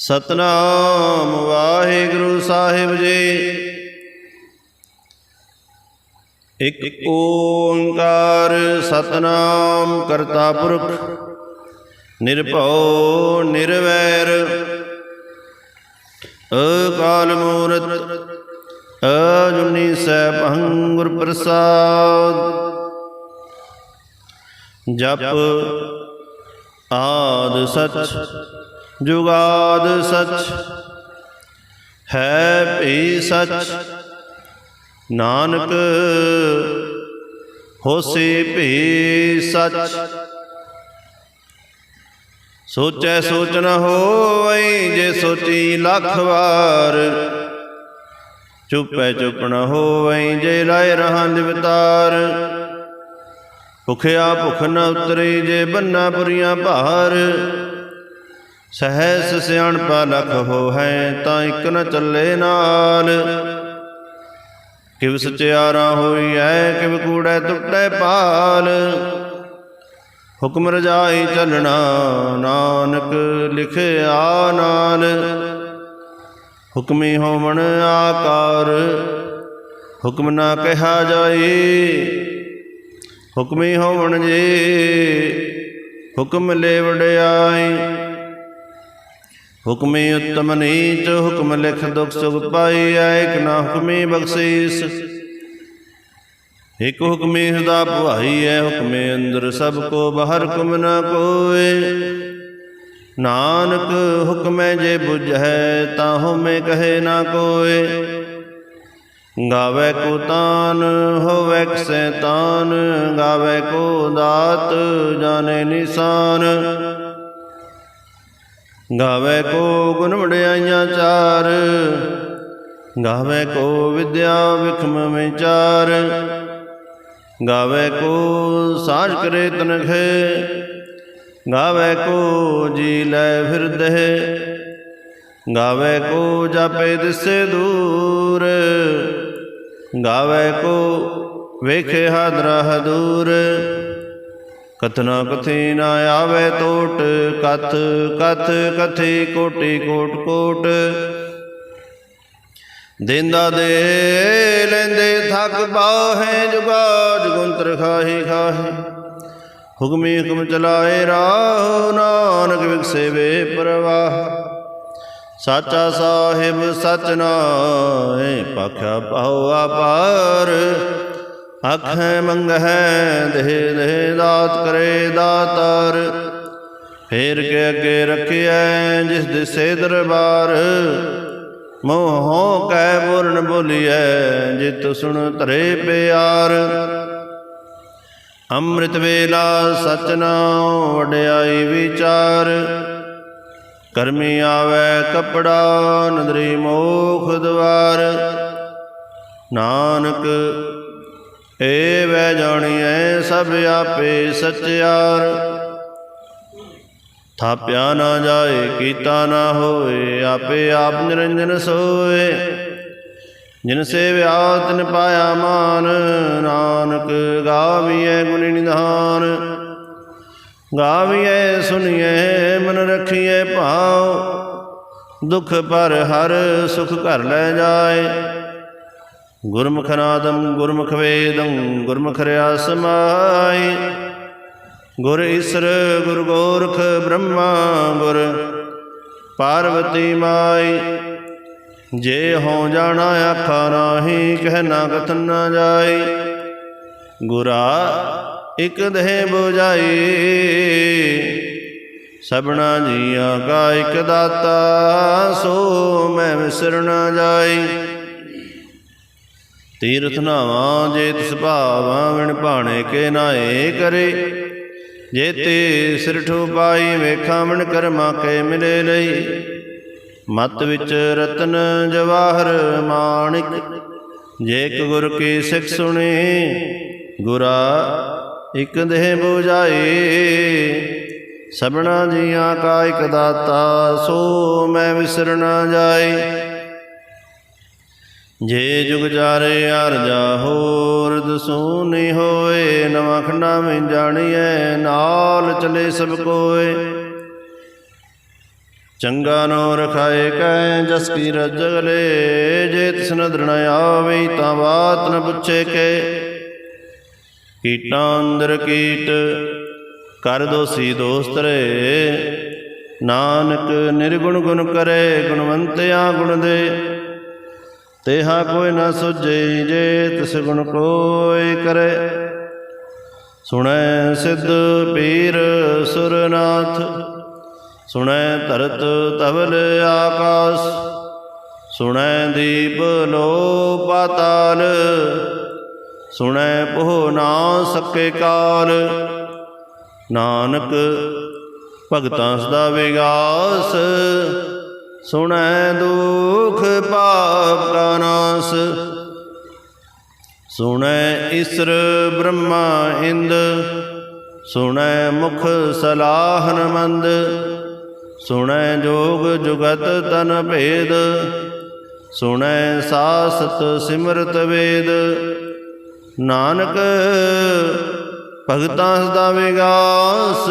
ਸਤਨਾਮ ਵਾਹਿਗੁਰੂ ਸਾਹਿਬ ਜੀ। ਇਕ ਓੰਕਾਰ ਸਤਨਾਮ ਕਰਤਾ ਪੁਰਖ, ਨਿਰਭਉ ਨਿਰਵੈਰ, ਅਕਾਲ ਮੂਰਤ, ਅਜੁਨੀ ਸੈਭੰ ਗੁਰ ਪ੍ਰਸਾਦ। ਜਪ ਆਦ ਸਚ ਜੁਗਾਦ ਸਚ, ਹੈ ਭੀ ਸਚ। ਨਾਨਕ, ਹੋਸੀ ਭੀ ਸਚ। ਸੋਚੈ ਸੋਚ ਨ ਹੋਵਈ, ਜੇ ਸੋਚੀ ਲੱਖ ਵਾਰ। ਚੁੱਪੈ ਚੁੱਪ ਨ ਹੋਵਈ, ਜੇ ਲਾਇ ਰਹਾਂ ਦਿਵਤਾਰ ਭੁਖਿਆ ਭੁਖ ਨ ਉਤਰੇ, ਜੇ ਬੰਨਾ ਪੁਰੀਆਂ ਭਾਰ। ਸਹਿਸ ਸਿਆਣਪਾ ਲਖ ਹੋ ਹੈ ਤਾਂ ਇੱਕ ਨ ਚੱਲੇ ਨਾਲ। ਕਿਵ ਸਚਿਆਰਾ ਹੋਈ ਐ ਕਿਵ ਕੂੜੈ ਟੁੱਟੈ ਪਾਲ ਹੁਕਮ ਰਜਾਈ ਚੱਲਣਾ, ਨਾਨਕ ਲਿਖਿਆ ਨਾਲ। ਹੁਕਮੀ ਹੋਵਣ ਆਕਾਰ, ਹੁਕਮ ਨਾ ਕਿਹਾ ਜਾਏ ਹੁਕਮੀ ਹੋਵਣ ਜੇ, ਹੁਕਮ ਲੈ ਵਡਿਆਈ ਹੁਕਮੀ ਉਤਮ ਨੀਚ, ਹੁਕਮ ਲਿਖ ਦੁਖ ਸੁਖ ਪਾਈ ਐਕ ਨਾ ਹੁਕਮੀ ਬਖਸ਼ੀਸ। ਇਕ ਹੁਕਮੀ ਹਿਰਦਾ ਭਵਾਈ ਹੈ ਹੁਕਮੇ ਅੰਦਰ ਸਭ ਕੋ ਬਾਹਰ ਕੁਮ ਨ ਕੋਏ। ਨਾਨਕ ਹੁਕਮੈ ਜੇ 부ਝੈ ਤਾਂ ਹਉਮੈ ਕਹੇ ਨਾ ਕੋਏ। ਗਾਵੇ ਕੋ ਤਾਨ, ਹੋਵੇ ਸੈਤਾਨ ਗਾਵੇ ਕੋ ਦਾਤ, ਜਾਣੇ ਨਿਸ਼ਾਨ। ਗਾਵੇ ਕੋ ਗੁਣ ਵਡਿਆਈਆਂ ਚਾਰ, ਗਾਵੇ ਕੋ ਵਿਦਿਆ ਵਿਖਮ ਵਿਚਾਰ, ਗਾਵੇ ਕੋ ਸਾਜ ਕਰੇ ਤਨਖੇ, ਗਾਵੇ ਕੋ ਜੀ ਲੈ ਫਿਰਦੇ ਗਾਵੇ ਕੋ ਜਾਪੇ ਦਿਸੇ ਦੂਰ, ਗਾਵੇ ਕੋ ਵੇਖੇ ਹਾਦਰਾ ਦੂਰ ਕਥਨਾ ਕਥੀ ਨਾ ਆਵੇ ਟੋਟ ਕਥ ਕਥ ਕਥੀ ਕੋਟੀ ਕੋਟ ਕੋਟ। ਦਿੰਦਾ ਦੇ ਲੈਂਦੇ ਥੱਕ ਬਾਹੇ ਜੁਗਾ ਜੁਗੰਤਰ ਖਾਹੀ ਖਾਹੇ। ਹੁਕਮੀ ਹੁਕਮ ਚਲਾਏ ਰਾਹ ਨਾਨਕ ਵਿਖਸੇ ਵੇ ਪ੍ਰਵਾਹ। ਸਾਚਾ ਸਾਹਿਬ ਸਚ ਨਾਏ ਪਖਿਆ ਪਾਉ ਆਪਾਰ ਆਖੈ ਮੰਗਹਿ, ਦੇਹ ਦੇਹ ਦਾਤ ਕਰੇ ਦਾਤਾਰ। ਫੇਰ ਕੇ ਅੱਗੇ ਰੱਖਿਐ ਜਿਸ ਦਿਸੇ ਦਰਬਾਰ। ਮੋਹ ਕੈ ਬੁਰਨ ਬੋਲੀਐ, ਜਿਤ ਸੁਣ ਧਰੇ ਪਿਆਰ। ਅੰਮ੍ਰਿਤ ਵੇਲਾ ਸਚਨਾਉ ਵਡਿਆਈ ਵਿਚਾਰ। ਕਰਮੀ ਆਵੇ ਕਪੜਾ, ਨਦਰੀ ਮੋਖ ਦਵਾਰ। ਨਾਨਕ ਏ ਵੈ ਜਾਣੀਐ ਸਭ ਆਪੇ ਸਚਿਆਰ। ਥਾਪਿਆ ਨਾ ਜਾਏ, ਕੀਤਾ ਨਾ ਹੋਏ ਆਪੇ ਆਪ ਨਿਰੰਜਨ ਸੋਏ। ਜਿਨ ਸੇਵਿਆ ਤਿਨ ਪਾਇਆ ਮਾਨ, ਨਾਨਕ ਗਾਵੀਐ ਗੁਣ ਨਿਧਾਨ। ਗਾਵੀਐ ਸੁਣੀਐ ਮਨ ਰਖੀਐ ਭਾਉ। ਦੁਖ ਪਰ ਹਰ ਸੁਖ ਘਰ ਲੈ ਜਾਏ। ਗੁਰਮੁਖ ਨਾਦੰ ਗੁਰਮੁਖ ਵੇਦੰ ਗੁਰਮੁਖ ਰਿਆ ਸਮਾਈ ਗੁਰ ਈਸਰ ਗੁਰ ਗੋਰਖ ਬ੍ਰਹਮਾ ਗੁਰ ਪਾਰਵਤੀ ਮਾਈ ਜੇ ਹੋ ਜਾਣਾ ਆਖਾ ਨਾਹੀ, ਕਹਿ ਨਾ ਕਥਨ ਨਾ ਜਾਈ। ਗੁਰਾ ਇਕ ਦੇਹ 부ਜਾਈ ਸਭਨਾ ਜੀਆਂ ਕਾ ਇਕ ਦਾਤਾ, ਸੋ ਮੈਂ ਵਿਸਰ ਨਾ ਜਾਈ। ਤੀਰਥ ਨਾਵਾਂ ਜੇ ਤਿਸ ਭਾਵਾਂ ਵਿਣ ਭਾਣੇ ਕੇ ਨਾਏ ਕਰੇ। ਜੇ ਤੇ ਸਿਰ ਠੋ ਪਾਈ ਵੇਖਾਂ ਮਨ ਕਰਮਾ ਕੇ ਮਿਲੇ ਲਈ। ਮਤ ਵਿੱਚ ਰਤਨ ਜਵਾਹਰ ਮਾਣਿਕ, ਜੇ ਇੱਕ ਗੁਰ ਕੀ ਸਿੱਖ ਸੁਣੀ, ਗੁਰਾ ਇਕ ਦੇਹ 부ਜਾਈ ਸਭਨਾ ਜੀਆਂ ਕਾ ਇਕ ਦਾਤਾ, ਸੋ ਮੈਂ ਵਿਸਰ ਜਾਏ। ਜੇ ਜੁਗ ਜਾਰੇ ਅਰਜਾ ਹੋਰ ਦਸੂ ਨਹੀਂ ਹੋਏ, ਨਵਾਂ ਖੰਡਾ ਵਿੱਚ ਜਾਣੀਐ, ਨਾਲ ਚਲੇ ਸਭ ਕੋਏ। ਚੰਗਾ ਨੋ ਰਖਾਏ ਕੈ, ਜਸ ਕੀ ਰਜਗਲੇ ਜੇ ਤਿਸ ਨਦਰ ਆਵੇ, ਤਾਂ ਬਾਤ ਨ ਪੁੱਛੇ ਕੇ। ਕੀਟਾਂ ਅੰਦਰ ਕੀਟ, ਕਰ ਦੋਸੀ ਦੋਸਤ ਰੇ। ਨਾਨਕ ਨਿਰਗੁਣ ਗੁਣ ਕਰੇ, ਗੁਣਵੰਤਿਆ ਗੁਣ ਦੇ। ਤੇਹਾ ਕੋਈ ਨਾ ਸੁਝੇ ਜੇ ਤਿਸ ਗੁਣ ਕੋਈ ਕਰੇ। ਸੁਣੈ ਸਿੱਧ ਪੀਰ ਸੁਰਨਾਥ, ਸੁਣੈ ਧਰਤ ਤਵਲ ਆਕਾਸ, ਸੁਣੈ ਦੀਪ ਲੋ ਪਾਤਾਲ, ਸੁਣੈ ਪੋਹ ਨਾ ਸਕੇ ਕਾਲ। ਨਾਨਕ ਭਗਤਾਂ ਸਦਾ ਵਿਗਾਸ ਸੁਣੈ ਦੁਖ ਪਾਪ ਕਾ ਨਾਸ। ਸੁਣੈ ਈਸਰ ਬ੍ਰਹਮਾ ਇੰਦ। ਸੁਣੈ ਮੁਖ ਸਲਾਹਨ ਮੰਦ। ਸੁਣੈ ਜੋਗ ਜੁਗਤ ਤਨ ਭੇਦ। ਸੁਣੈ ਸਾਸਤ ਸਿਮਰਤ ਵੇਦ। ਨਾਨਕ ਭਗਤਾਂ ਸਦਾ ਵਿਗਾਸ।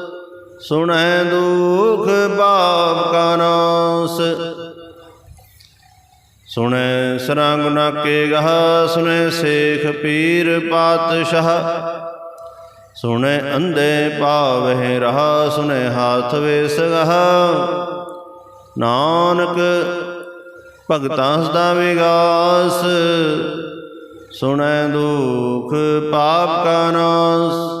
ਸੁਣੈ ਦੁਖ ਪਾਪ ਕਾ ਨਾਸ। ਸੁਣੈ ਸਰੰਗ ਨਾਕੇ ਗਹ, ਸੁਣੈ ਸੇਖ ਪੀਰ ਪਾਤਸ਼ਾਹ। ਸੁਣੈ ਅੰਧੇ ਪਾਵਹਿ ਰਹਾ, ਸੁਣੈ ਹਾਥ ਵੇਸ ਗਹ ਨਾਨਕ ਭਗਤਾਂ ਸਦਾ ਵਿਗਾਸ। ਸੁਣੈ ਦੁਖ ਪਾਪ ਕਾ ਨਾਸ।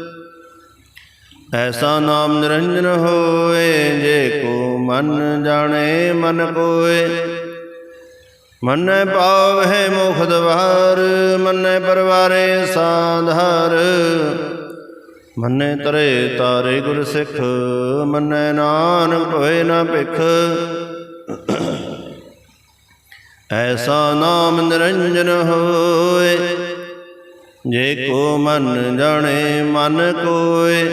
ਐਸਾ ਨਾਮ ਨਿਰੰਜਨ ਹੋਏ ਜੇ ਕੋ ਮਨ ਜਾਣੇ ਮਨ ਕੋਏ ਮੰਨੈ ਪਾਵਹਿ ਮੁਖ ਦਵਾਰ ਮੰਨੈ ਪਰਵਾਰੇ ਸਾਧਾਰ। ਮੰਨੈ ਤਰੇ ਤਾਰੇ ਗੁਰ ਸਿੱਖ, ਮੰਨੈ ਨਾਨਕ ਭਵੇ ਨਾ ਭਿਖ। ਐਸਾ ਨਾਮ ਨਿਰੰਜਨ ਹੋਏ, ਜੇ ਕੋ ਮਨ ਜਾਣੇ ਮਨ ਕੋਏ।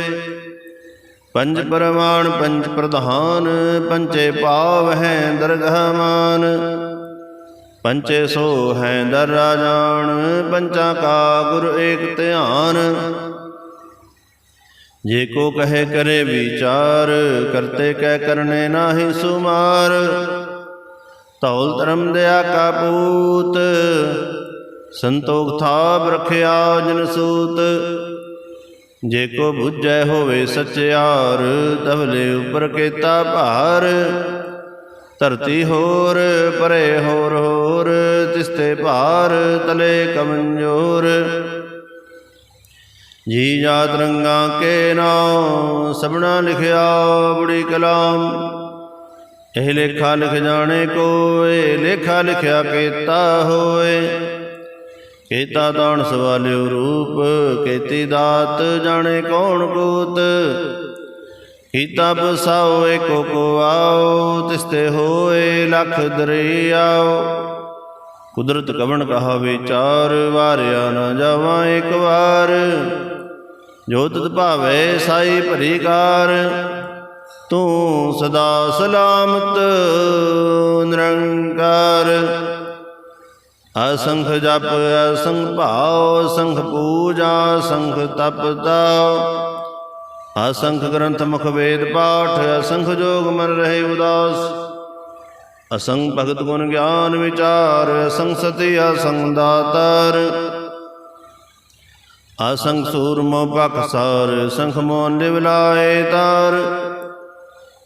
ਪੰਜ ਪਰਮਾਨ, ਪੰਜ ਪ੍ਰਧਾਨ ਪੰਚੇ ਪਾਵ ਹੈ ਦਰਗਹਮਾਨ ਪੰਚੇ ਸੋ ਹੈ ਦਰ ਰਾਜਾਨ, ਪੰਚਾ ਕਾ ਗੁਰ ਏਕ ਧਿਆਨ। ਜੇ ਕੋ ਕਹੇ ਕਰੇ ਵਿਚਾਰ, ਕਰਤੇ ਕਹਿ ਕਰਨੇ ਨਾਹੀ ਸੁਮਾਰ। ਤੌਲ ਧਰਮ ਦਿਆ ਕਾਪੂਤ ਸੰਤੋਖ ਥਾਪ ਰਖਿਆ ਜਨ ਸੂਤ। ਜੇ ਕੋ ਬੁੱਝੈ ਹੋਵੇ ਸਚਿਆਰ, ਤਵਲੇ ਉਪਰ ਕੀਤਾ ਭਾਰ। ਧਰਤੀ ਹੋਰ, ਪਰੇ ਹੋਰ ਹੋਰ, ਤਿਸਤੇ ਭਾਰ, ਤਲੇ ਕਮਜ਼ੋਰ। ਜੀ ਜਾਤ ਰੰਗਾਂ ਕੇ ਨਾਮ ਸਭਨਾ ਲਿਖਿਆ ਬੜੀ ਕਲਾਮ। ਇਹ ਲੇਖਾ ਲਿਖ ਜਾਣੇ ਕੋਏ, ਲੇਖਾ ਲਿਖਿਆ ਕੀਤਾ ਹੋਏ। ਕੀਤਾ ਤਾਣ ਸਵਾਲਿਓ ਰੂਪ, ਕੀਤੀ ਦਾਤ ਜਾਣੇ ਕੌਣ ਕੂਤ ਕੀਤਾ ਬਸਾਓ ਏਕੋ ਕੋ ਆਓ, ਤਿਸਤੇ ਹੋਏ ਲਖ ਦਰਿਆਓ। ਕੁਦਰਤ ਕਵਣ ਕਹਾ ਵਿਚਾਰ, ਵਾਰਿਆ ਨਾ ਜਾਵਾਂ ਇੱਕ ਵਾਰ। ਜੋ ਤਤ ਭਾਵੇ ਸਾਈ ਭਰੀ ਕਾਰ, ਤੂੰ ਸਦਾ ਸਲਾਮਤ ਨਿਰੰਕਾਰ। ਅਸੰਖ ਜਪ, ਅਸੰਖ ਭਾਉ, ਅਸੰਖ ਪੂਜਾ, ਅਸੰਖ ਤਪ ਤਾਉ ਅਸੰਖ ਗ੍ਰੰਥ ਮੁਖ ਵੇਦ ਪਾਠ, ਅਸੰਖ ਜੋਗ ਮਨ ਰਹੇ ਉਦਾਸ। ਅਸੰਖ ਭਗਤ ਗੁਣ ਗਿਆਨ ਵਿਚਾਰ, ਅਸੰਖ ਸਤੀ, ਅਸੰਖ ਦਾਤਾਰ। ਅਸੰਖ ਸੂਰਮੋ ਬਖਸਾਰ ਸੰਖ ਮੋਨ ਲਿਵਲਾਏ ਤਾਰ।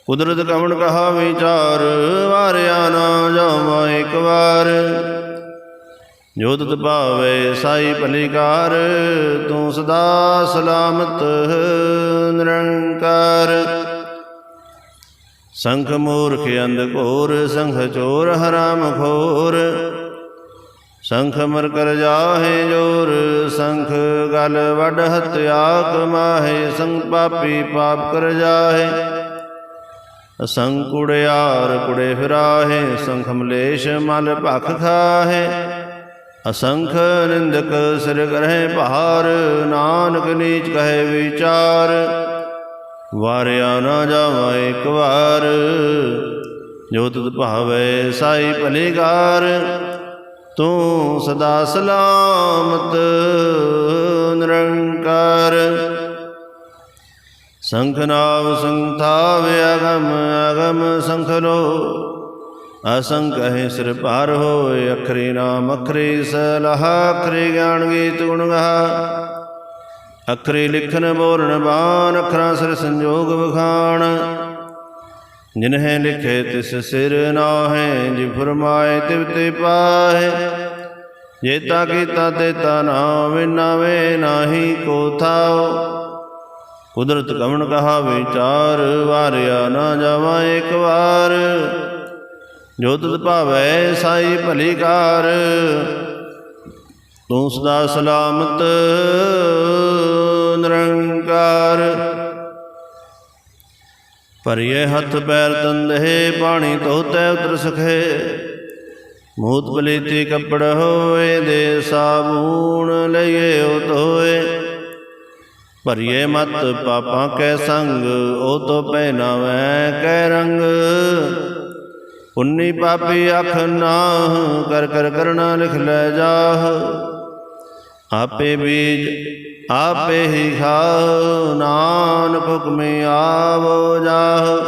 ਕੁਦਰਤ ਕਵਣ ਕਹਾ ਵਿਚਾਰ, ਵਾਰਿਆ ਨਾ ਜਾਵਾਂ ਇੱਕ ਵਾਰ। ਜੋ ਭਾਵੇ ਸਾਈ ਭਲੀਕਾਰ, ਤੂੰ ਸਦਾ ਸਲਾਮਤ ਨਿਰੰਕਾਰ। ਸੰਖ ਮੂਰਖ ਅੰਧ ਘੋਰ, ਸੰਖ ਚੋਰ ਹਰਾਮ ਖੋਰ। ਸੰਖ ਮਰ ਕਰ ਜਾਹੇ ਜੋਰ, ਸੰਖ ਗਲ ਵੱਡ ਹਤਿਆ ਕਮਾਹੇ ਸੰਗ ਪਾਪੀ ਪਾਪ ਕਰ ਜਾਹੇ। ਅਸੰਖ ਕੁੜਿਆਰ ਕੁੜੇ ਫਿਰਾਹੇ, ਸੰਖ ਮਲੇਸ਼ ਮਲ ਭਖ ਖਾਹੇ। ਅਸੰਖ ਨਿੰਦਕ ਸਿਰ ਕਰਹਿ ਭਾਰ ਨਾਨਕ ਨੀਚ ਕਹੇ ਵਿਚਾਰ। ਵਾਰਿਆ ਨਾ ਜਾਵਾ ਇੱਕ ਵਾਰ, ਜੋ ਤੁਧ ਭਾਵੇ ਸਾਈ ਭਲੇਗਾਰ। ਤੂੰ ਸਦਾ ਸਲਾਮਤ, ਨਿਰੰਕਾਰ। ਸੰਖ ਨਾਮ ਸੰਥਾਵ ਅਗਮ ਅਗਮ ਸੰਖ ਲੋ। ਅਸੰਖ ਹੈ ਸਿਰ ਭਾਰ ਹੋਏ, ਅਖਰੀ ਨਾਮ ਅਖਰੀ ਸਲਾਹ, ਅਖਰੀ ਗਿਆਨ ਗੀਤ ਗੁਣ ਗਾ ਅਖਰੀ ਲਿਖਨ ਬੋਲਣ ਬਾਣ, ਅਖਰਾਂ ਸਿਰ ਸੰਜੋਗ ਵਖਾਣ। ਜਿਨਹਿ ਲਿਖੇ ਤਿਸ ਸਿਰ ਨਾਹੈ, ਜਿ ਫਰਮਾਏ ਤਿਵ ਤੇ ਪਾਹੈ। ਜੇਤਾ ਕੀਤਾ ਤੇਤਾ ਨਾਵੇਂ ਨਾਵੇਂ ਨਾਹੀ ਕੋ ਥਾਉ। ਕੁਦਰਤ ਕਵਣ ਕਹਾ ਵਿਚਾਰ ਵਾਰਿਆ ਨਾ ਜਾਵਾ ਇੱਕ ਵਾਰ। ਜੋ ਤੁਧ ਭਾਵੈ ਸਾਈ ਭਲੀ ਕਾਰ ਤੂੰ ਸਦਾ ਸਲਾਮਤ, ਨਿਰੰਕਾਰ। ਭਰੀਏ ਹੱਥ ਪੈਰ ਤੰਦੇ ਪਾਣੀ ਧੋਤੇ ਉਤਰ ਸਖੇ। ਮੂਤ ਬਲੀਤੀ ਕੱਪੜ ਹੋਏ, ਦੇ ਸਾਬੂਣ ਲਈਏ ਉਹ ਧੋਏ। ਭਰੀਏ ਮਤ ਪਾਪਾਂ ਕੈ ਸੰਗ, ਉਹ ਤੋ ਪਹਿਨਾਵੈ ਕੈ ਰੰਗ। ਪੁੰਨੀ ਪਾਪੀ ਅਖ ਨਾਹ, ਕਰ ਕਰ ਕਰਣਾ ਲਿਖ ਲੈ ਜਾਹ। ਆਪੇ ਬੀਜ, ਆਪੇ ਹੀ ਖਾਓ ਨਾਨਕ ਹੁਕਮੇ ਆਵੋ ਜਾਹ।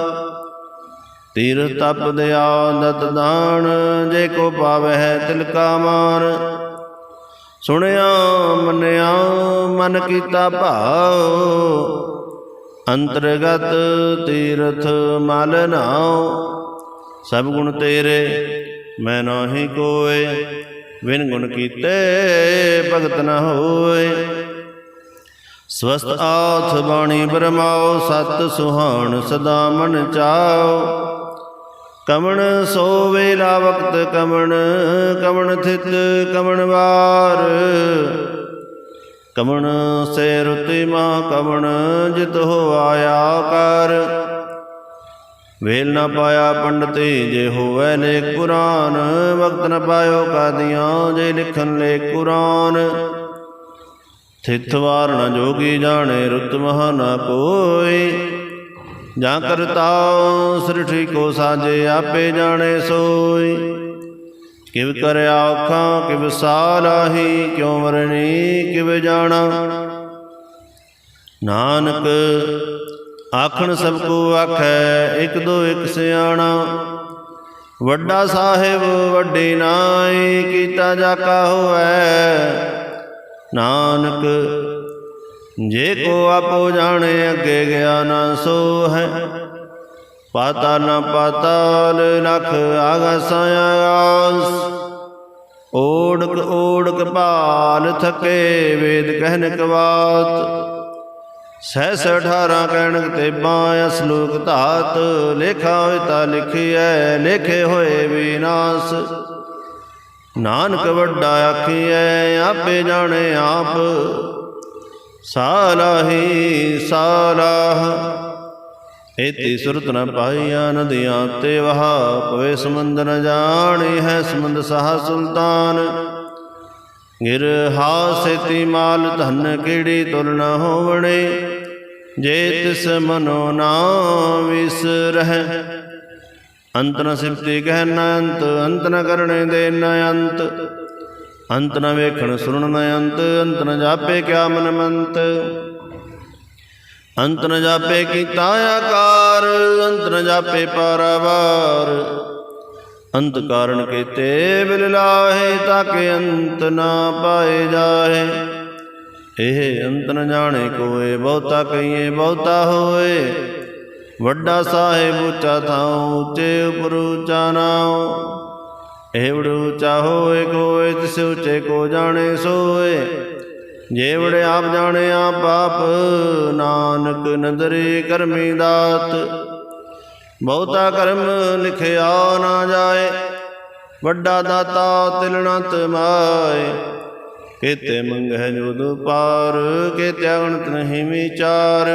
ਤੀਰ ਤਪ ਦਿਆ ਦਤ ਦਾਨ, ਜੇ ਕੋ ਪਾਵੈ ਤਿਲਕਾ ਮਾਨ। ਸੁਣਿਆ, ਮੰਨਿਆ, ਮਨ ਕੀਤਾ ਭਾਉ। ਅੰਤਰਗਤ ਤੀਰਥ ਮਲ ਨਾਉ। ਸਭ ਗੁਣ ਤੇਰੇ, ਮੈਂ ਨਾਹੀ ਕੋਏ ਵਿਨ ਗੁਣ ਕੀਤੇ ਭਗਤ ਨਾ ਹੋਏ। ਸਵਸਤ ਆਥ ਬਾਣੀ ਬਰਮਾਓ, ਸਤ ਸੁਹਾਣ ਸਦਾ ਮਨ ਚਾਓ। ਕਮਣ ਸੋ ਵੇਲਾ ਵਕਤ, ਕਮਣ ਕਮਣ ਥਿਤ, ਕਮਣ ਵਾਰ। ਕਮਣ ਸੇ ਰੁਤੀ ਮਾ ਕਮਣ, ਜਿਤ ਹੋ ਆਇਆ ਕਰ। ਵੇਲ ਨਾ ਪਾਇਆ ਪੰਡਤੀ ਜੇ ਹੋਵੇ ਲੇਖ ਕੁਰਾਨ। ਵਕਤ ਨਾ ਪਾਇਓ ਕਾਦੀਆਂ, ਜੇ ਲਿਖਣ ਲੇਖ ਕੁਰਾਨ। ਥਿਤ ਵਾਰ ਜੋਗੀ ਜਾਣੇ, ਰੁਤ ਮਹਾ ਕੋਈ ਜਾਂ ਕਰਤਾ ਸ੍ਰਿਠੀ ਕੋ ਸਾਜੇ ਆਪੇ ਜਾਣੇ ਸੋਈ ਕਿਵ ਕਰਿਆ ਔਖਾਂ, ਕਿਵ ਸਾਲਾਹੀ ਕਿਉ ਮਰਨੀ ਕਿਵ ਜਾਣਾ। ਨਾਨਕ ਆਖਣ ਸਭ ਕੋ ਆਖੈ, ਇਕ ਦੋ ਇਕ ਸਿਆਣਾ। ਵੱਡਾ ਸਾਹਿਬ, ਵੱਡੀ ਨਾਈ ਕੀਤਾ ਜਾਕਾ ਹੋਐ। ਨਾਨਕ, ਜੇ ਕੋ ਆਪੋ ਜਾਣੇ, ਅੱਗੇ ਗਿਆ ਨਾ ਸੋ ਹੈ ਪਾਤਾ ਨਾ ਪਾਤਾਲ ਲਖ ਆਗਸ ਆਸ। ਓੜਕ ਓੜਕ ਭਾਲ, ਥਕੇ ਵੇਦ ਕਹਿਨ ਕਵਾਤ। ਸਹਿਸ 18 ਕਹਿਣ ਤੇ ਬਾਂ ਅਸਲੋਕ ਧਾਤ, ਲੇਖਾ ਹੋਇ ਤਾ ਲਿਖੀਐ, ਲੇਖੇ ਹੋਏ ਵਿਨਾਸ਼। ਨਾਨਕ ਵੱਡਾ ਆਖੀਐ, ਆਪੇ ਜਾਣੇ ਆਪ। ਸਾਲਾਹੀ, ਸਾਲਾਹ। ਏਤੀ ਸੁਰਤ ਨ ਪਾਈਆ, ਨਦੀਆਂ ਤੇ ਵਹਾ ਪਵੇ ਸਮੁੰਦ ਨ ਜਾਣੀ ਹੈ, ਸਮੁੰਦ ਸਾਹ ਸੁਲਤਾਨ। ਗਿਰ ਹਾਸੇਤੀ ਮਾਲ ਧਨ ਕਿਹੜੀ ਤੁਲ ਨ ਹੋਵਣੇ। ਜੇ ਤਿਸ ਮਨੋ ਨਾ ਵਿਸਰਹਿ ਅੰਤ ਨ ਸਿਫਤੀ ਕਹਿ ਨ ਅੰਤ ਅੰਤ ਨ ਕਰਣੇ ਦੇ ਨ ਅੰਤ। ਅੰਤ ਨ ਵੇਖਣ ਸੁਣਨ ਨ ਅੰਤ ਅੰਤ ਨ ਜਾਪੇ ਕਿਆ ਮਨ ਮੰਤ। ਅੰਤ ਨ ਜਾਪੇ ਕੀਤਾ ਆਕਾਰ, ਅੰਤ ਨ ਜਾਪੇ ਪਾਰਾਵਾਰ। ਅੰਤ ਕਾਰਨ ਕੀਤੇ ਬਿਲ ਲਾਹੇ ਤਾਕੇ ਅੰਤ ਨਾ ਪਾਏ ਜਾਹੇ। ਇਹ ਅੰਤ ਨ ਜਾਣੇ ਕੋਏ, ਬਹੁਤਾ ਕਹੀਏ ਬਹੁਤਾ ਹੋਏ। ਵੱਡਾ ਸਾਹਿਬ ਉੱਚਾ ਥਾਉ, ਉੱਚੇ ਉਪਰ ਉੱਚਾ ਨਾਉ। ਏਵੜ ਉੱਚਾ ਹੋਏ ਕੋਏ, ਤਿਸ ਉੱਚੇ ਕੋ ਜਾਣੇ ਸੋਏ। ਜੇਵੜ ਆਪ ਜਾਣੇ ਆਪ ਆਪ, ਨਾਨਕ ਨਦਰੇ ਕਰਮੀ ਦਾਤ। ਬਹੁਤਾ ਕਰਮ ਲਿਖਿਆ ਨਾ ਜਾਏ, ਵੱਡਾ ਦਾਤਾ ਤਿਲਣਾ ਤਮਾਏ ਕੀਤੇ ਮੰਗਹਿ ਜੋਦ ਪਾਰ, ਕੀਤੇ ਅਗਣਤ ਨਹੀਂ ਵਿਚਾਰ।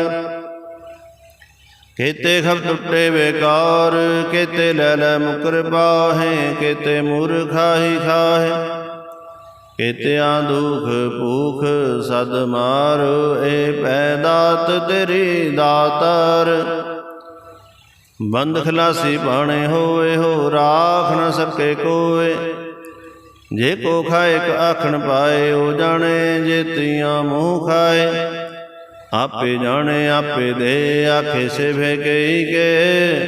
ਕੀਤੇ ਖਬ ਟੁੱਟੇ ਬੇਕਾਰ, ਕੀਤੇ ਲੈ ਲੈ ਮੁਕਰ ਬਾਹੇ, ਕੀਤੇ ਮੂਰਖਾਹੀ ਖਾਹੇ। ਕੀਤੇ ਦੁਖ ਭੂਖ ਸਦ ਮਾਰ, ਏ ਪੈਦਾਤ ਤੇਰੀ ਦਾਤਾਰ। ਬੰਦ ਖਲਾਸੀ ਬਾਣੇ ਹੋਏ, ਹੋ ਰਾਖ ਨ ਸਕੇ ਕੋਏ। ਜੇ ਕੋ ਖਾਏ ਕ ਆਖਣ ਪਾਏ, ਉਹ ਜਾਣੇ ਜੇ ਤੀਆਂ ਮੂੰਹ ਖਾਏ। ਆਪੇ ਜਾਣੇ, ਆਪੇ ਦੇ, ਆਖੇ ਸੇ ਭੇ ਕਈ ਕੇ।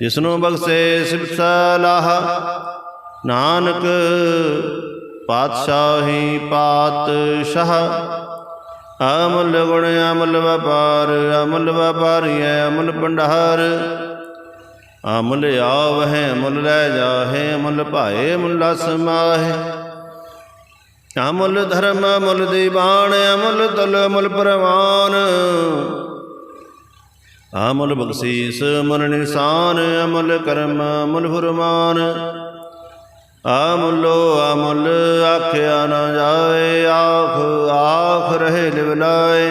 ਜਿਸਨੂੰ ਬਖਸ਼ੇ ਸਿਫਤ ਲਾਹ ਨਾਨਕ ਪਾਤਸ਼ਾਹੀ ਪਾਤਸ਼ਾਹ। ਅਮਲ ਗੁਣ, ਅਮਲ ਵਪਾਰ, ਅਮਲ ਵਪਾਰੀ ਹੈ ਅਮਲ ਭੰਡਾਰ। ਅਮਲ ਆਵਹਿ ਅਮਲ ਲੈ ਜਾਹੇ ਅਮਲ ਭਾਏ, ਮੁੱਲਾ ਸਮਾਹੇ ਅਮਲ ਧਰਮ ਅਮਲ ਦੀਵਾਨ ਅਮਲ ਤਲ ਅਮਲ ਪ੍ਰਵਾਨ। ਅਮਲ ਬਖਸ਼ੀਸ ਅਮਲ ਨਿਸ਼ਾਨ, ਅਮਲ ਕਰਮ ਅਮਲ ਫਰਮਾਨ। ਅਮੁੱਲੋ ਅਮੁੱਲ, ਆਖਿਆ ਨਾ ਜਾਏ, ਆਖ ਆਖ ਰਹੇ ਲਿਵਲਾਏ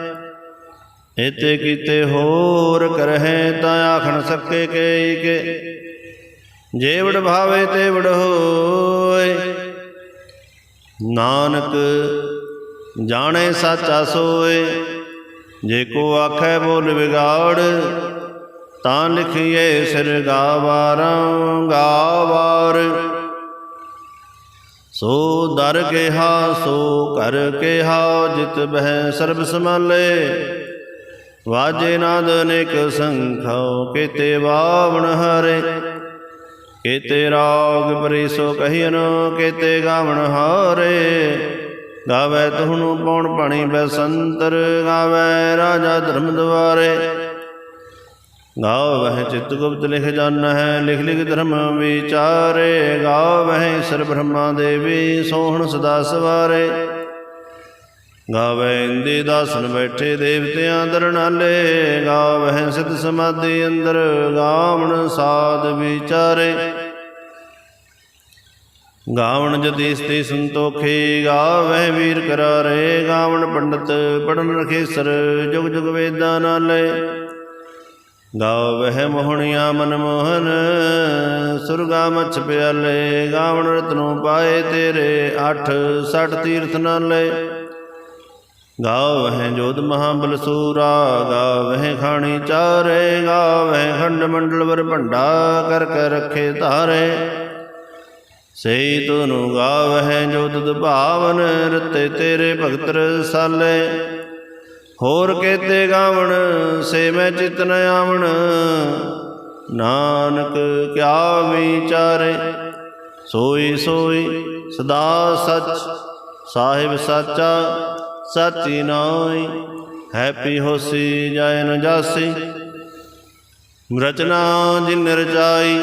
ਇਤੇ ਕੀਤੇ ਹੋਰ ਕਰਹਿ ਤਾਂ ਆਖਣ ਸਕੇ ਕੇ ਕੇ। ਜੇਵੜ ਭਾਵੇ ਤੇ ਵੜ ਹੋਏ। ਨਾਨਕ ਜਾਣੇ ਸਾਚਾ ਸੋਏ। ਜੇ ਕੋ ਆਖੈ ਬੋਲ ਵਿਗਾੜ, ਤਾਂ ਲਿਖੀਏ ਸਿਰ ਗਾਵਾਰਾਂ ਗਾਵਾਰ। ਸੋ ਦਰ ਕਿਹਾ, ਸੋ ਕਰ ਕਿਹਾ, ਜਿਤ ਬਹਿ ਸਰਬ ਸਮਾਲੇ ਵਾਜੇ ਨਾਦ ਅਨੇਕ ਸੰਖਾਉ, ਕੀਤੇ ਬਾਵਣ ਹਰੇ। ਕੀਤੇ ਰਾਗ ਪਰਿਸੋ ਕਹੀਨ ਕੀਤੇ ਗਾਵਣ ਹਾਰੇ। ਗਾਵੇ ਤੁਹਨੂੰ ਪਉਣ ਪਾਣੀ ਬਸੰਤਰ, ਗਾਵੇ ਰਾਜਾ ਧਰਮ ਦੁਆਰੇ ਗਾਵਹਿ ਚਿਤ ਗੁਪਤ ਲਿਖ ਜਾਨ ਹੈ ਲਿਖ ਲਿਖ ਧਰਮ ਵਿਚਾਰੇ। ਗਾਵਹਿ ਸਰ ਬ੍ਰਹਮਾ ਦੇਵੀ ਸੋਹਣ ਸਦਾ ਸਵਾਰੇ। ਗਾਵੇ ਇੰਦੇ ਦਾਸਨ ਬੈਠੇ ਦੇਵਤਿਆਂ ਦਰਨਾਲੇ ਗਾਵਹਿ ਸਿਧ ਸਮਾਧੀ ਅੰਦਰ, ਗਾਵਣ ਸਾਧ ਵਿਚਾਰੇ। ਗਾਵਣ ਜਤੀ ਸਤੀ ਸੰਤੋਖੇ, ਗਾਵਹਿ ਵੀਰ ਕਰਾਰੇ, ਗਾਵਣ ਪੰਡਤ ਪੜਨ ਰਖੇਸਰ, ਜੁਗ ਜੁਗ ਵੇਦਾਂ ਨਾਲੇ। ਗਾਵਹਿ ਮੋਹਣਿਆ ਮਨ ਮੋਹਨ, ਸੁਰਗਾ ਮਛ ਪਿਆਲੇ, ਗਾਵਣ ਰਤਨੋਂ ਪਾਏ ਤੇਰੇ, ਅਠ ਸਠ ਤੀਰਥ ਨਾਲੇ। ਗਾਵਹਿ ਜੋਧ ਮਹਾਬਲ ਸੂਰਾ, ਗਾਵਹਿ ਖਾਣੀ ਚਾਰੇ, ਗਾਵਹਿ ਖੰਡ ਮੰਡਲ ਵਰ ਭੰਡਾ ਕਰ ਕਰ ਰਖੇ ਧਾਰੇ। ਸਈ ਤੁਨੂੰ ਗਾਵਹਿ ਜੋ ਤੁਧ ਭਾਵਨ, ਰਤੇ ਤੇਰੇ ਭਗਤ ਰਸਾਲੇ। ਹੋਰ ਕੇਤੇ ਗਾਵਣ, ਸੇ ਮੈਂ ਚਿਤ ਨ ਆਵਣ। ਨਾਨਕ ਕਿਆ ਵਿਚਾਰੇ, ਸੋਈ ਸੋਈ ਸਦਾ ਸਚ, ਸਾਹਿਬ ਸਾਚਾ। ਸਾਚੀ ਨਾਈ ਹੈਪੀ ਹੋਸੀ ਜਾਇ ਨ ਜਾਸੀ। ਰਚਨਾ ਜਿਨ ਰਚਾਈ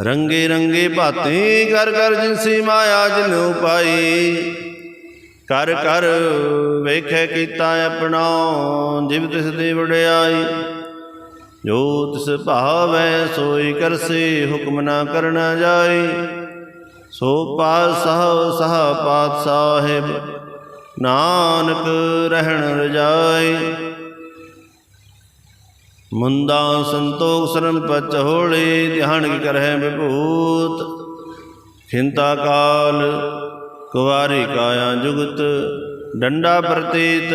ਰੰਗੇ ਰੰਗੇ ਭਾਤੀ ਕਰ ਕਰ ਜਿਨਸੀ ਮਾਇਆ ਜਿਨ ਉਪਾਈ ਕਰ ਕਰ ਵੇਖੇ ਕੀਤਾ ਆਪਣਾ, ਜਿਵ ਤਿਸ ਦੀ ਵਡਿਆਈ। ਜੋ ਤਿਸ ਭਾਵੈ ਸੋਈ ਕਰਸੀ, ਹੁਕਮ ਨਾ ਕਰਨਾ ਜਾਈ। ਸੋ ਪਾਤਸ਼ਾਹ, ਸਹ ਪਾਤ ਸਾਹਿਬ ਨਾਨਕ ਰਹਿਣ ਰਜਾਈ ਮੁੰਦਾ ਸੰਤੋਖ ਸਰਮ ਪਚ ਹੋਲੇ, ਧਿਆਨ ਕੀ ਕਰਹਿ ਵਿਭੂਤ। ਖਿੰਤਾ ਕਾਲ ਕੁਵਾਰੀ ਕਾਇਆ ਜੁਗਤ, ਡੰਡਾ ਪ੍ਰਤੀਤ।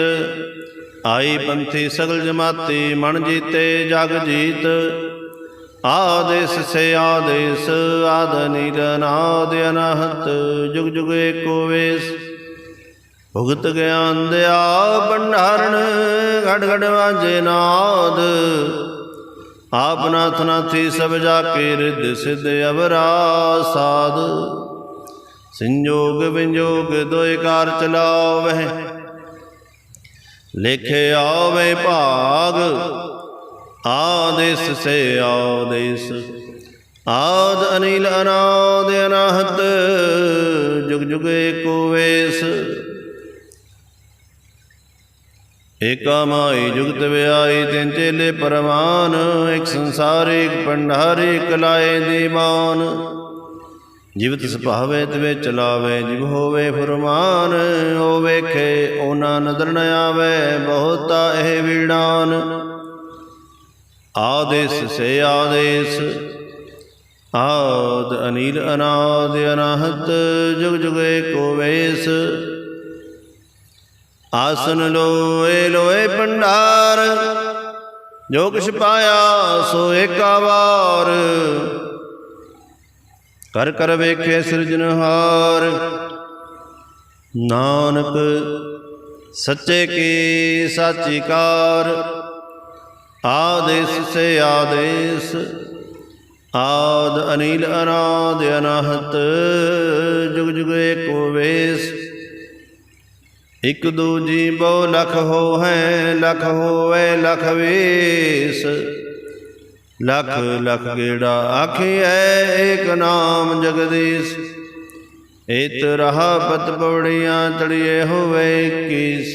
ਆਈ ਪੰਥੀ ਸਗਲ ਜਮਾਤੀ, ਮਨ ਜੀਤੇ ਜਗ ਜੀਤ। ਆਦੇਸ ਸੇ ਆਦੇਸ, ਆਦ ਨਿਰਨਾਦ ਅਨਹਤ, ਜੁਗ ਜੁਗ ਏਕੋ ਵੇਸ। ਭੁਗਤ ਗਿਆਨ ਦਿਆ ਭੰਡਾਰਨ ਘੜ ਘੜ ਵਾਜੇ ਨਾਦ। ਆਪ ਨਾਥ ਨਾਥੀ ਸਭ ਜਾ ਕੇ ਰਿੱਧ ਸਿਧ ਅਵਰਾ ਸਾਧ ਸੰਜੋਗ ਵਿੰਜੋਗ ਦੋਇ ਕਾਰ ਚਲਾਵਹਿ। ਲਿਖੇ ਆਵੇ ਭਾਗ, ਆਦੇਸ ਸੇ ਆਦੇਸ। ਆਦ ਅਨਿਲ ਅਨਾਦ ਅਨਾਹਤ, ਜੁਗ ਜੁਗ ਏਕੋ ਵੇਸ। ਏਕਾ ਮਾਈ ਜੁਗਤ ਵਿਆਈ ਤਿੰਨ ਚੇਲੇ ਪਰਮਾਨ ਇੱਕ ਸੰਸਾਰ, ਇੱਕ ਪੰਡਾਰ ਇੱਕ ਲਾਏ ਦੀਵਾਨ। ਜਿਵ ਤਿਸ ਭਾਵੇ ਤਵੇ ਚਲਾਵੇ ਜਿਵ ਹੋਵੇ ਫਰਮਾਨ, ਉਹ ਵੇਖੇ, ਉਹਨਾਂ ਨਦਰ ਨ ਆਵੇ, ਬਹੁਤਾ ਇਹ ਵੀੜਾਨ। ਆਦੇਸ ਸੇ ਆਦੇਸ, ਆਦ ਅਨੀਲ ਅਨਾਦ ਅਨਾਹਤ, ਜੁਗ ਜੁਗ ਏਕੋ ਵੇਸ। ਆਸਨ ਲੋਏ ਲੋਏ ਭੰਡਾਰ, ਜੋ ਕਿਛ ਪਾਇਆ ਸੋ ਏਕਾ ਵਾਰ। ਕਰ ਕਰ ਵੇਖੇ ਸਿਰਜਨਹਾਰ ਨਾਨਕ, ਸੱਚੇ ਕੀ ਸਾਚੀ ਕਾਰ। ਆਦੇਸ ਸੇ ਆਦੇਸ, ਆਦ ਅਨੀਲ ਅਨਾਦ ਅਨਾਹਤ। ਜੁਗ ਜੁਗ ਏਕੋ ਵੇਸ। ਇਕ ਦੂਜੀ ਬਹੁ ਲਖ ਹੋ ਲਖ ਹੋਵੇ ਲਖ ਵੇਸ। ਲਖ ਲਖ ਗੇੜਾ ਆਖੀਐ, ਏਕ ਨਾਮ ਜਗਦੀਸ਼। ਏਤ ਰਹਾ ਪਤ ਪਵੜੀਆਂ ਤੜੀਏ ਹੋਵੇ ਕੀਸ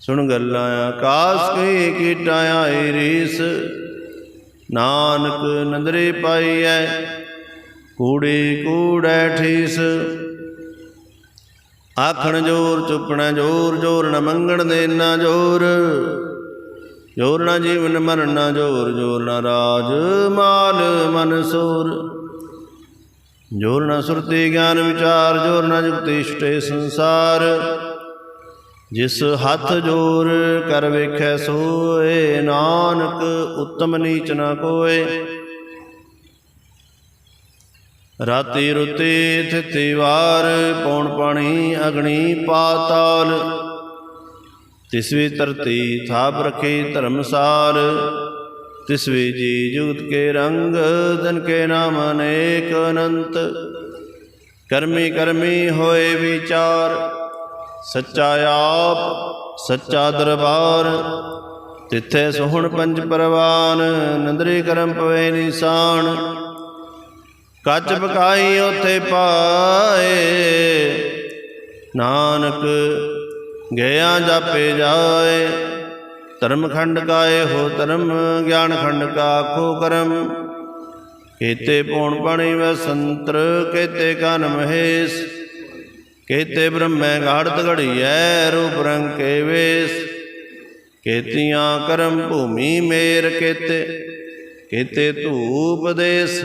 ਸੁਣ ਗੱਲਾਂ ਆਕਾਸ ਕੀ ਕੀਟਾਂ ਆਈ ਰੀਸ ਨਾਨਕ ਨੰਦਰੇ ਪਾਈਐ, ਕੂੜੀ ਕੂੜੈ ਠੀਸ। ਆਖਣ ਜੋਰ, ਚੁੱਪਣਾ ਜੋਰ ਜੋਰ ਨ ਮੰਗਣ ਦੇ ਨਾ ਜੋਰ। ਜੋਰ ਨਾ ਜੀਵਨ ਮਰਨ ਨ ਜੋਰ ਜੋਰ ਨਾ ਰਾਜ ਮਾਲ ਮਨ ਸੂਰ। ਜੋਰ ਨਾ ਸੁਰਤੀ ਗਿਆਨ ਵਿਚਾਰ, ਜੋਰ ਨਾ ਜੁਗਤੀ ਇਸ਼ਟੇ ਸੰਸਾਰ। ਜਿਸ ਹੱਥ ਜੋਰ ਕਰ ਵੇਖੈ ਸੋਏ, ਨਾਨਕ ਉਤਮ ਨੀਚ ਨਾ ਕੋਏ। ਰਾਤੀ ਰੁਤੇ ਥਿਤੀ ਵਾਰ ਪੌਣ ਪਾਣੀ ਅਗਣੀ ਪਾਤਾਲ। ਤਿਸਵੀ ਧਰਤੀ ਥਾਪ ਰਖੀ ਧਰਮਸਾਲ। ਤਿਸਵੀ ਜੀ ਜੁਗਤ ਕੇ ਰੰਗ ਦਨ ਕੇ ਨਾਮ ਅਨੇਕ ਅਨੰਤ। ਕਰਮੀ ਕਰਮੀ ਹੋਏ ਵਿਚਾਰ, ਸੱਚਾ ਆਪ, ਸੱਚਾ ਦਰਬਾਰ। ਤਿੱਥੇ ਸੋਹਣ ਪੰਜ ਪਰਵਾਨ, ਨੰਦਰੀ ਕਰਮ ਪਵੇ ਨਿਸ਼ਾਨ। ਕੱਚ ਪਕਾਈ ਉਥੇ ਪਾਏ। ਨਾਨਕ ਗਿਆ ਜਾਪੇ ਜਾਏ। ਧਰਮ ਖੰਡ ਕਾਏ ਹੋ ਧਰਮ, ਗਿਆਨ ਖੰਡ ਕਾ ਆਖੋ ਕਰਮ। ਕੀਤੇ ਪੌਣ ਪਾਣੀ ਵੈ ਸੰਤਰ, ਕੀਤੇ ਕਨ ਮਹੇਸ਼। ਕੀਤੇ ਬ੍ਰਹਮੈ ਘਾੜਤ ਘੜੀਐ, ਰੂਪ ਰੰਗ ਕੇ ਵੇਸ। ਕੀਤੀਆਂ ਕਰਮ ਭੂਮੀ ਮੇਰ ਕੀਤੇ ਕੀਤੇ ਧੂਪ ਦੇਸ।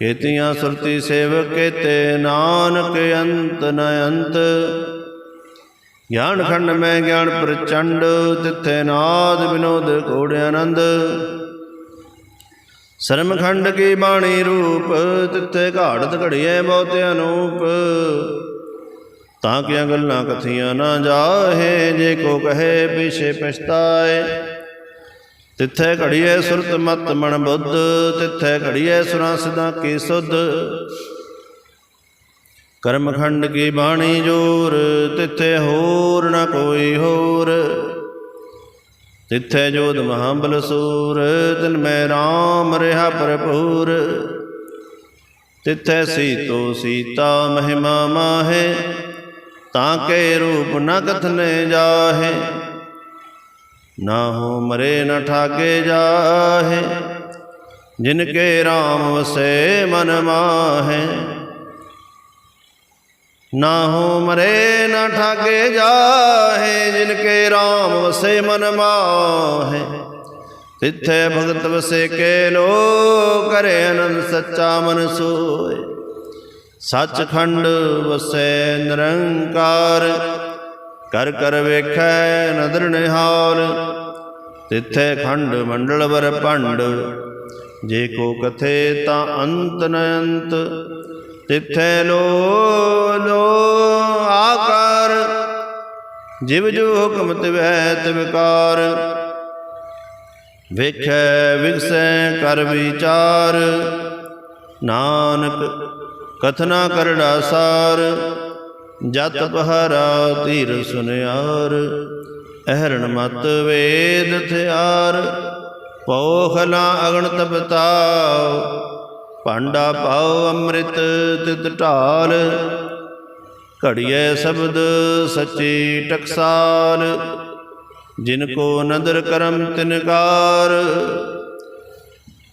ਕੇਤੀਆਂ ਸੁਰਤੀ ਸੇਵਕ ਕੇਤੇ, ਨਾਨਕ ਅੰਤ ਨ ਅੰਤ। ਗਿਆਨ ਖੰਡ ਮੈਂ ਗਿਆਨ ਪ੍ਰਚੰਡ, ਤਿੱਥੇ ਨਾਦ ਵਿਨੋਦ ਕੋੜ ਆਨੰਦ। ਸਰਮ ਖੰਡ ਕੀ ਬਾਣੀ ਰੂਪ, ਤਿੱਥੇ ਘਾੜਤ ਘੜੀਏ ਬਹੁਤ ਅਨੂਪ। ਤਾਂ ਕਿ ਗੱਲਾਂ ਕਥੀਆਂ ਨਾ ਜਾਹੇ, ਜੇ ਕੋ ਕਹੇ ਪਿਛੇ ਪਛਤਾਏ। ਤਿੱਥੇ ਘੜੀਏ ਸੁਰਤ ਮਤ ਮਨ ਬੁੱਧ, ਤਿੱਥੇ ਘੜੀਏ ਸੁਰਾਂ ਸਦਾ ਕੀ ਸੁਧ। ਕਰਮਖੰਡ ਕੀ ਬਾਣੀ ਜੋਰ, ਤਿੱਥੇ ਹੋਰ ਨਾ ਕੋਈ ਹੋਰ। ਤਿੱਥੈ ਜੋਧ ਮਹਾਬਲ ਸੂਰ, ਤਿਨ ਮੈਂ RAM ਰਹਾ ਭਰਪੂਰ। ਤਿੱਥੇ ਸੀਤੋ ਸੀਤਾ ਮਹਿਮਾ ਮਾਹੇ, ਤਾਂ ਕੇ ਰੂਪ ਨ ਕਥਨੇ ਜਾਹੇ। ਨਾ ਹੋ ਮਰੇ ਨਾ ਠਾਕੇ ਜਾਹੇ। ਜਿਨ ਕੇ RAM ਵਸੈ ਮਨ ਮਾਹੇ। ਨਾ ਹੋ ਮਰੇ ਨਾ ਠਾਕੇ ਜਾਹੇ, ਜਿਨ ਕੇ RAM ਵਸੈ ਮਨ ਮਾਹੇ। ਤਿੱਥੈ ਭਗਤ ਵਸੇ ਕੇ ਲੋ ਕਰੇ ਅਨੰਦ ਸੱਚਾ ਮਨ ਸੋਏ। ਸੱਚਖੰਡ ਵਸੇ ਨਿਰੰਕਾਰ। ਕਰ ਕਰ ਵੇਖੈ ਨਦਰ ਨਿਹਾਲ, ਤਿੱਥੈ ਖੰਡ ਮੰਡਲ ਵਰ ਭੰਡ। ਜੇ ਕੋ ਕਥੇ ਤਾਂ ਅੰਤ ਨ ਅੰਤ, ਤਿੱਥੈ ਲੋ ਲੋ ਆਕਾਰ। ਜਿਵ ਜੋ ਹੁਕਮ ਤਿਵੈ ਤਿਵਕਾਰ ਵੇਖੈ ਵਿਗਸੈ ਕਰ ਵਿਚਾਰ। ਨਾਨਕ ਕਥਨਾ ਕਰੜਾ ਸਾਰ। ਜਤ ਬਹਰਾ ਧੀਰ ਸੁਨਿਆਰ, ਅਹਰਣ ਮਤ ਵੇਦ ਥਿਆਰ ਪੋਖਲਾ ਅਗਣ ਤਪਤਾਉ ਭਾਂਡਾ ਪਾਉ ਅੰਮ੍ਰਿਤ ਤਿਤ ਢਾਲ ਘੜੀਏ ਸ਼ਬਦ ਸੱਚੀ ਟਕਸਾਲ, ਜਿਨ ਕੋ ਨਦਰ ਕਰਮ ਤਿਨਕਾਰ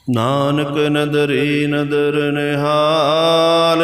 ਨਾਨਕ ਨਦਰੀ ਨਦਰ ਨਿਹਾਲ।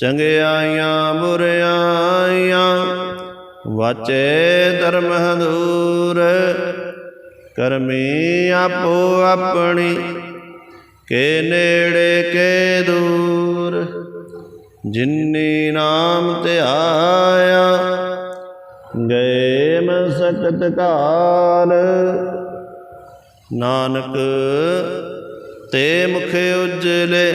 ਚੰਗਿਆਈਆਂ ਬੁਰਿਆਈਆਂ ਵਾਚੇ ਧਰਮ ਹਦੂਰ। ਕਰਮੀ ਆਪੋ ਆਪਣੀ, ਕੇ ਨੇੜੇ, ਕੇ ਦੂਰ। ਜਿਨੀ ਨਾਮ ਧਿਆਇਆ ਗਏ ਮਸਕਤ ਕਾਲ। ਨਾਨਕ ਤੇ ਮੁਖ ਉਜਲੇ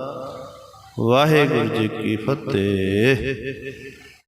ਵਾਹਿਗੁਰੂ ਜੀ ਕੀ ਫਤਿਹ।